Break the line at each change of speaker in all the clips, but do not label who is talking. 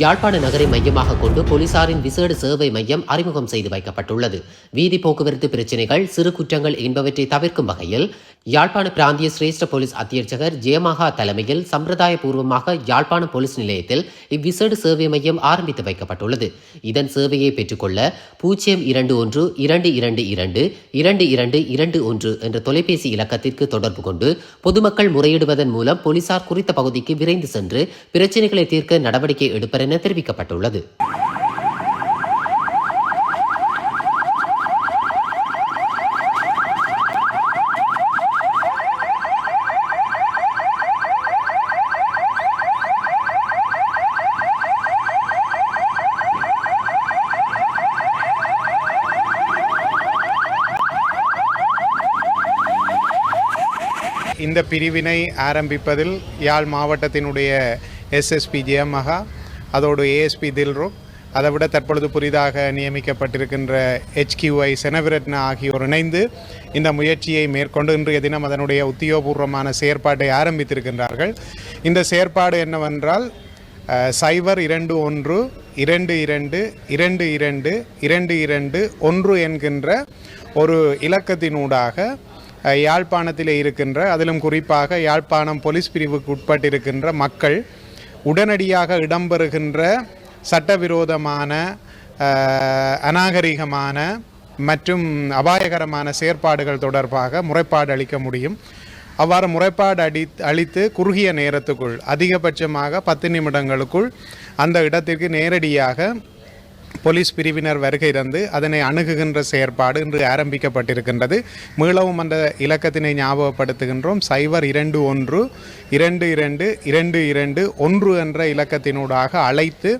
யாழ்ப்பாண நகரை மையமாக கொண்டு போலீசாரின் விசேட சேவை மையம் அறிமுகம் செய்து வைக்கப்பட்டுள்ளது. வீதி போக்குவரத்து பிரச்சினைகள் சிறு குற்றங்கள் என்பவற்றை தவிர்க்கும் வகையில் யாழ்ப்பாண பிராந்திய சிரேஷ்ட போலீஸ் அத்தியட்சகர் ஜெயமகா தலைமையில் சம்பிரதாயபூர்வமாக யாழ்ப்பாண போலீஸ் நிலையத்தில் இவ்விசேட சேவை மையம் ஆரம்பித்து வைக்கப்பட்டுள்ளது. இதன் சேவையை பெற்றுக்கொள்ள பூஜ்ஜியம் இரண்டு ஒன்று இரண்டு இரண்டு இரண்டு இரண்டு இரண்டு இரண்டு ஒன்று என்ற தொலைபேசி இலக்கத்திற்கு தொடர்பு கொண்டு பொதுமக்கள் முறையிடுவதன் மூலம் போலீசார் குறித்த பகுதிக்கு விரைந்து சென்று பிரச்சினைகளை தீர்க்க நடவடிக்கை எடுப்பர் என தெரிவிக்கப்பட்டுள்ளது.
இந்த பிரிவினை ஆரம்பிப்பதில் யாழ் மாவட்டத்தினுடைய எஸ்எஸ்பி ஜெயமகா அதோடு ஏஎஸ்பி தில்ரு அதை விட தற்பொழுது புதிதாக நியமிக்கப்பட்டிருக்கின்ற ஹெச்கியூஐ செனவிரட்னா ஆகியோர் இணைந்து இந்த முயற்சியை மேற்கொண்டு இன்றைய தினம் அதனுடைய உத்தியோகபூர்வமான செயற்பாட்டை ஆரம்பித்திருக்கின்றார்கள். இந்த செயற்பாடு என்னவென்றால் சைபர் இரண்டு ஒன்று இரண்டு இரண்டு இரண்டு இரண்டு இரண்டு இரண்டு ஒன்று என்கின்ற ஒரு இலக்கத்தினூடாக யாழ்ப்பாணத்தில் யாழ்ப்பாணத்திலே இருக்கின்ற அதிலும் குறிப்பாக யாழ்ப்பாணம் போலீஸ் பிரிவுக்கு உட்பட்டிருக்கின்ற மக்கள் உடனடியாக இடம்பெறுகின்ற சட்டவிரோதமான அநாகரிகமான மற்றும் அபாயகரமான செயற்பாடுகள் தொடர்பாக முறைப்பாடு அளிக்க முடியும். அவ்வாறு முறைப்பாடு அடி அளித்து குறுகிய நேரத்துக்குள் அதிகபட்சமாக பத்து நிமிடங்களுக்குள் அந்த இடத்திற்கு நேரடியாக போலீஸ் பிரிவினர் வருகை தந்து அதனை அணுகுகின்ற செயற்பாடு இன்று ஆரம்பிக்கப்பட்டிருக்கின்றது. மீளவும் அந்த இலக்கத்தினை ஞாபகப்படுத்துகின்றோம். சைபர் இரண்டு ஒன்று இரண்டு இரண்டு இரண்டு இரண்டு ஒன்று என்ற இலக்கத்தினூடாக அழைத்து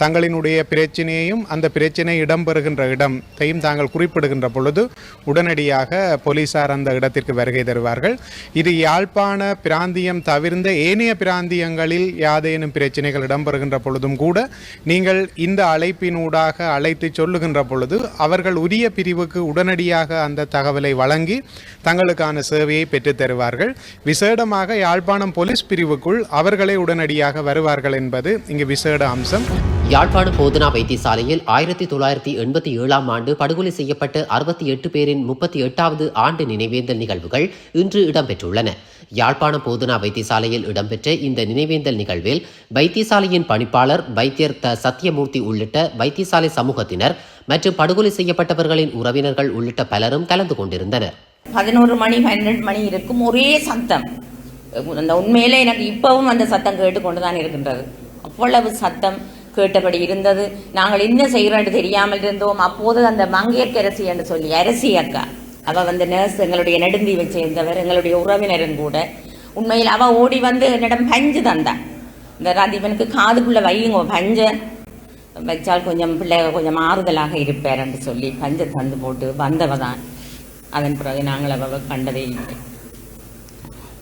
தங்களினுடைய பிரச்சனையையும் அந்த பிரச்சனை இடம்பெறுகின்ற இடத்தையும் தாங்கள் குறிப்பிடுகின்ற பொழுது உடனடியாக போலீசார் அந்த இடத்திற்கு வருகை தருவார்கள். இது யாழ்ப்பாண பிராந்தியம் தவிர்ந்த ஏனைய பிராந்தியங்களில் யாதேனும் பிரச்சனைகள் இடம்பெறுகின்ற பொழுதும் கூட நீங்கள் இந்த அழைப்பினூடாக அழைத்து சொல்லுகின்ற பொழுது அவர்கள் உரிய பிரிவுக்கு உடனடியாக அந்த தகவலை வழங்கி தங்களுக்கான சேவையை பெற்றுத் தருவார்கள். விசேடமாக யாழ்ப்பாணம் போலீஸ் பிரிவுக்குள் அவர்களே உடனடியாக வருவார்கள் என்பது இங்கு விசேட அம்சம்.
யாழ்ப்பாண போதனா வைத்தியசாலையில் ஆயிரத்தி தொள்ளாயிரத்தி எண்பத்தி ஏழாம் ஆண்டு படுகொலை செய்யப்பட்ட அறுபத்தி எட்டு பேரின் முப்பத்தி எட்டாவது ஆண்டு நினைவேந்தல் நிகழ்வுகள் இன்று இடம்பெற்றுள்ளன. யாழ்ப்பாண போதனா வைத்தியசாலையில் இடம்பெற்ற இந்த நினைவேந்தல் நிகழ்வில் வைத்தியசாலையின் பணிப்பாளர் வைத்தியர் த. சத்தியமூர்த்தி உள்ளிட்ட வைத்தியசாலை சமூகத்தினர் மற்றும் படுகொலை செய்யப்பட்டவர்களின் உறவினர்கள் உள்ளிட்ட பலரும் கலந்து கொண்டிருந்தனர்.
பதினோரு மணி பன்னெண்டு மணி இருக்கும் ஒரே சத்தம். அந்த உண்மையிலே எனக்கு இப்பவும் அந்த சத்தம் கேட்டுக்கொண்டு தான் இருக்கின்றது. அவ்வளவு சத்தம். கேட்டபடி இருந்தது. நாங்கள் என்ன செய்கிறோம் தெரியாமல் இருந்தோம். அப்போது அந்த மங்கையர்க்கரசி என்று சொல்லி அரசி அக்கா. அவ வந்து நர்ஸ் எங்களுடைய நெடுந்தீவை சேர்ந்தவர் எங்களுடைய உறவினரும் கூட. உண்மையில் அவ ஓடி வந்து என்னிடம் பஞ்சு தந்தான் இந்த ராதீபனுக்கு காதுக்குள்ள வையுங்க பஞ்ச. வச்சால் கொஞ்சம் பிள்ளை கொஞ்சம் ஆறுதலாக இருப்பார் என்று சொல்லி பஞ்சை தந்து போட்டு வந்தவ தான். அதன் பிறகு நாங்கள் அவ கண்டதே இல்லை.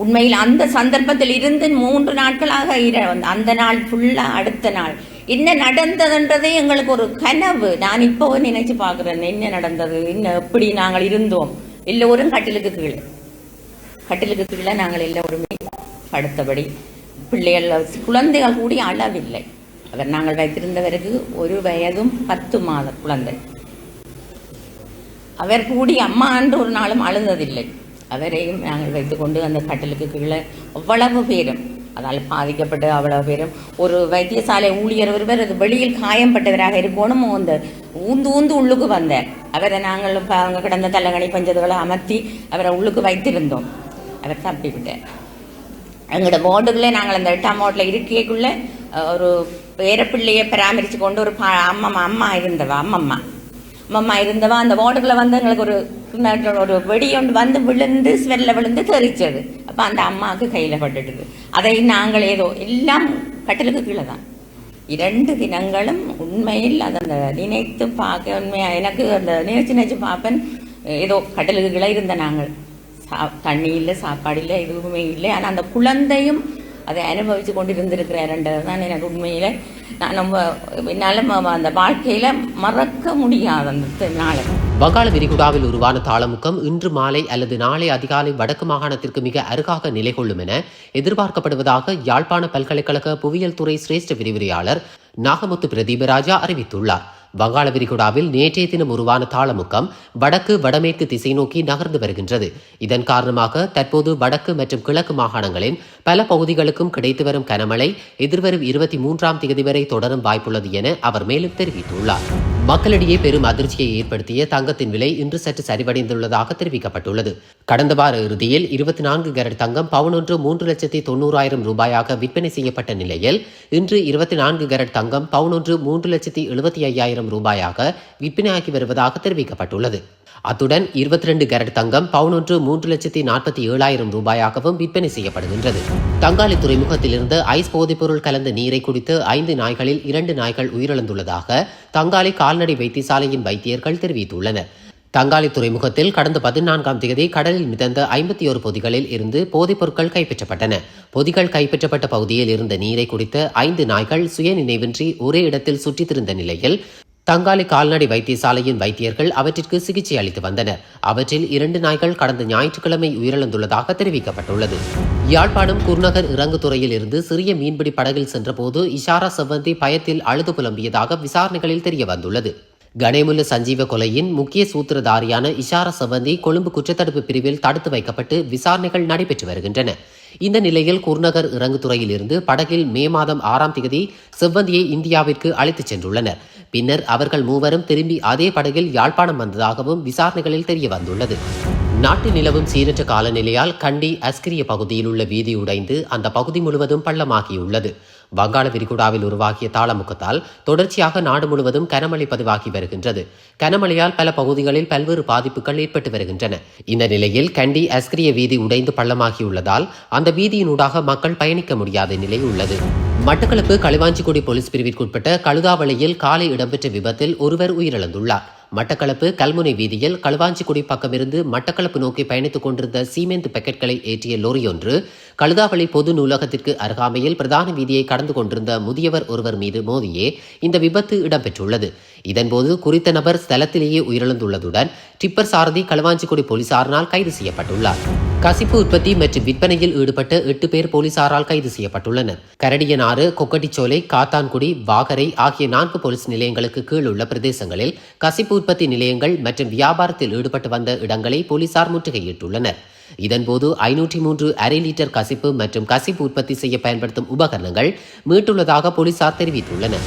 உண்மையில் அந்த சந்தர்ப்பத்தில் இருந்து மூன்று நாட்களாக அந்த நாள் ஃபுல்லா அடுத்த நாள். என்ன நடந்ததுன்றதே எங்களுக்கு ஒரு கனவு. நான் இப்போ நினைச்சு பார்க்குறேன் என்ன நடந்தது என்ன எப்படி நாங்கள் இருந்தோம். எல்லோரும் கட்டிலுக்கு கீழே. கட்டிலுக்கு கீழே நாங்கள் எல்லோருமே படுத்தபடி பிள்ளைகள் குழந்தைகள் கூடி அளவில்லை அவர் நாங்கள் வைத்திருந்த பிறகு ஒரு வயதும் பத்து மாத குழந்தை. அவர் கூடி அம்மா என்று ஒரு நாளும் அழுந்ததில்லை. அவரையும் நாங்கள் வைத்துக்கொண்டு அந்த கட்டிலுக்கு கீழே அவ்வளவு பேரும் அதால் பாதிக்கப்பட்டு அவ்வளோ பேரும். ஒரு வைத்தியசாலை ஊழியர் ஒருவர் அது வெளியில் காயம்பட்டவராக இருக்கணும் அந்த ஊந்து ஊந்து உள்ளுக்கு வந்தார். அவரை நாங்கள் அங்கே அவங்க கிடந்த தள்ளங்கணி பஞ்சதுகளை அமர்த்தி அவரை உள்ளுக்கு வைத்திருந்தோம். அவர் தப்பி விட்டார். எங்களோட வார்டுகளே நாங்கள் அந்த எட்டாம் வார்டில் இருக்கைக்குள்ளே ஒரு பேரப்பிள்ளையை பராமரித்து கொண்டு ஒரு பா அம்மம்மா அம்மா இருந்தவா அம்மம்மா. மம்மா இருந்தவா அந்த வார்டுக்குள்ள வந்து எங்களுக்கு ஒரு ஒரு வெடி ஒன்று வந்து விழுந்து ஸ்வெல்ல விழுந்து தெரிச்சது அப்போ அந்த அம்மாவுக்கு கையில் பட்டுட்டுது. அதை நாங்கள் ஏதோ எல்லாம் கட்டிலுக்கு கீழே தான் இரண்டு தினங்களும் உண்மையில் அதை அந்த நினைத்து பார்க்க உண்மையாக எனக்கு அந்த நினைச்சு நினைச்சு பார்ப்பேன். ஏதோ கட்டலுக்கு கீழே இருந்த நாங்கள். சா தண்ணி இல்லை சாப்பாடு இல்லை எதுவுமே இல்லை. ஆனால் அந்த குழந்தையும் அதை அனுபவித்து கொண்டு இருந்திருக்கிறாருன்றது தான் எனக்கு உண்மையில் நான் நம்ம என்னால் அந்த வாழ்க்கையில் மறக்க முடியாது அந்த நாளை.
வங்காள விரிகுடாவில் உருவான தாளமுக்கம் இன்று மாலை அல்லது நாளை அதிகாலை வடக்கு மாகாணத்திற்கு மிக அருகாக நிலை கொள்ளும் என எதிர்பார்க்கப்படுவதாக யாழ்ப்பாண பல்கலைக்கழக புவியியல் துறை சிரேஷ்ட விரிவுரையாளர் நாகமுத்து பிரதீபராஜா அறிவித்துள்ளார். வங்காள விரிகுடாவில் நேற்றைய தினம் உருவான தாளமுக்கம் வடக்கு வடமேற்கு திசை நோக்கி நகர்ந்து வருகின்றது. இதன் காரணமாக தற்போது வடக்கு மற்றும் கிழக்கு மாகாணங்களின் பல பகுதிகளுக்கும் கிடைத்து வரும் கனமழை எதிர்வரும் இருபத்தி மூன்றாம் தேதி வரை தொடரும் வாய்ப்புள்ளது என அவர் மேலும் தெரிவித்துள்ளார். மக்களிடையே பெரும் அதிர்ச்சியை ஏற்படுத்திய தங்கத்தின் விலை இன்று சற்று சரிவடைந்துள்ளதாக தெரிவிக்கப்பட்டுள்ளது. கடந்த வார இறுதியில் இருபத்தி நான்கு கேரட் தங்கம் பவுனொன்று மூன்று லட்சத்தி தொண்ணூறாயிரம் ரூபாயாக விற்பனை செய்யப்பட்ட நிலையில் இன்று இருபத்தி நான்கு கேரட் தங்கம் பவுனொன்று மூன்று லட்சத்தி எழுபத்தி ஐயாயிரம் ரூபாயாக விற்பனையாகி வருவதாக தெரிவிக்கப்பட்டுள்ளது. அத்துடன் இருபத்தி ரெண்டு கேரட் தங்கம் பவுனொன்று மூன்று லட்சத்தி நாற்பத்தி ஏழாயிரம் ரூபாயாகவும் விற்பனை செய்யப்படுகின்றது. தங்காளி துறைமுகத்திலிருந்து ஐஸ் போதைப்பொருள் கலந்த நீரை குடித்து ஐந்து நாய்களில் இரண்டு நாய்கள் உயிரிழந்துள்ளதாக தங்காளி கால்நடை வைத்தியசாலையின் வைத்தியர்கள் தெரிவித்துள்ளனர். தங்காளி துறைமுகத்தில் கடந்த பதினான்காம் தேதி கடலில் மிதந்த ஐம்பத்தி ஒரு பொதிகளில் இருந்து போதைப் பொருட்கள் கைப்பற்றப்பட்டன. பொதிகள் கைப்பற்றப்பட்ட பகுதியில் இருந்த நீரை குடித்த ஐந்து நாய்கள் சுய நினைவின்றி ஒரே இடத்தில் சுற்றித் திருந்த நிலையில் தங்காலி கால்நடை வைத்தியசாலையின் வைத்தியர்கள் அவற்றிற்கு சிகிச்சை அளித்து வந்தனர். அவற்றில் இரண்டு நாய்கள் கடந்த ஞாயிற்றுக்கிழமை உயிரிழந்துள்ளதாக தெரிவிக்கப்பட்டுள்ளது. யாழ்ப்பாணம் குர்நகர் இறங்குதுறையில் இருந்து சிறிய மீன்பிடி படகில் சென்றபோது இஷாரா செவ்வந்தி பயத்தில் அழுது புலம்பியதாக விசாரணைகளில் தெரிய வந்துள்ளது கணேமுல்ல சஞ்சீவ கொலையின் முக்கிய சூத்திரதாரியான இஷாரா செவ்வந்தி கொழும்பு குற்றத்தடுப்பு பிரிவில் தடுத்து வைக்கப்பட்டு விசாரணைகள் நடைபெற்று வருகின்றன. இந்த நிலையில் குர்நகர் இறங்குதுறையில் இருந்து படகில் மே மாதம் ஆறாம் தேதி செவ்வந்தியை இந்தியாவிற்கு அழைத்துச் சென்றுள்ளனர். பின்னர் அவர்கள் மூவரும் திரும்பி அதே படகில் யாழ்ப்பாணம் வந்ததாகவும் விசாரணைகளில் தெரிய வந்துள்ளது நாட்டில் நிலவும் சீரற்ற காலநிலையால் கண்டி அஸ்கிரிய பகுதியில் உள்ள வீதி உடைந்து அந்த பகுதி முழுவதும் பள்ளமாகியுள்ளது. வங்காள விரிகுடாவில் உருவாகிய தாளமுக்கத்தால் தொடர்ச்சியாக நாடு முழுவதும் கனமழை பதிவாகி வருகின்றது. கனமழையால் பல பகுதிகளில் பல்வேறு பாதிப்புகள் ஏற்பட்டு வருகின்றன. இந்த நிலையில் கண்டி அஸ்கிரிய வீதி உடைந்து பள்ளமாகியுள்ளதால் அந்த வீதியினூடாக மக்கள் பயணிக்க முடியாத நிலை உள்ளது. மட்டக்களப்பு களுவாஞ்சிக்குடி போலீஸ் பிரிவிற்குட்பட்ட கழுதாவளியில் காலை இடம்பெற்ற விபத்தில் ஒருவர் உயிரிழந்துள்ளார். மட்டக்களப்பு கல்முனை வீதியில் களுவாஞ்சிக்குடி பக்கமிருந்து மட்டக்களப்பு நோக்கி பயணித்துக் கொண்டிருந்த சீமெந்து பெக்கெட்களை ஏற்றிய லோரியொன்று கழுதாவளி பொது நூலகத்திற்கு அருகாமையில் பிரதான வீதியை கடந்து கொண்டிருந்த முதியவர் ஒருவர் மீது மோதியே இந்த விபத்து இடம்பெற்றுள்ளது. இதன்போது குறித்த நபர் ஸ்தலத்திலேயே உயிரிழந்துள்ளதுடன் டிப்பர் சாரதி களுவாஞ்சிக்குடி போலீசாரினால் கைது செய்யப்பட்டுள்ளார். கசிப்பு உற்பத்தி மற்றும் விற்பனையில் ஈடுபட்ட எட்டு பேர் போலீசாரால் கைது செய்யப்பட்டுள்ளனர். கரடியனாறு கொக்கட்டிச்சோலை காத்தான்குடி வாகரை ஆகிய நான்கு போலீஸ் நிலையங்களுக்கு கீழ் உள்ள பிரதேசங்களில் கசிப்பு உற்பத்தி நிலையங்கள் மற்றும் வியாபாரத்தில் ஈடுபட்டு வந்த இடங்களை போலீசார் முற்றுகையிட்டுள்ளனர். இதன்போது ஐநூற்றி மூன்று அரை லிட்டர் கசிப்பு மற்றும் கசிப்பு உற்பத்தி செய்ய பயன்படுத்தும் உபகரணங்கள் மீட்டுள்ளதாக போலீசார் தெரிவித்துள்ளனர்.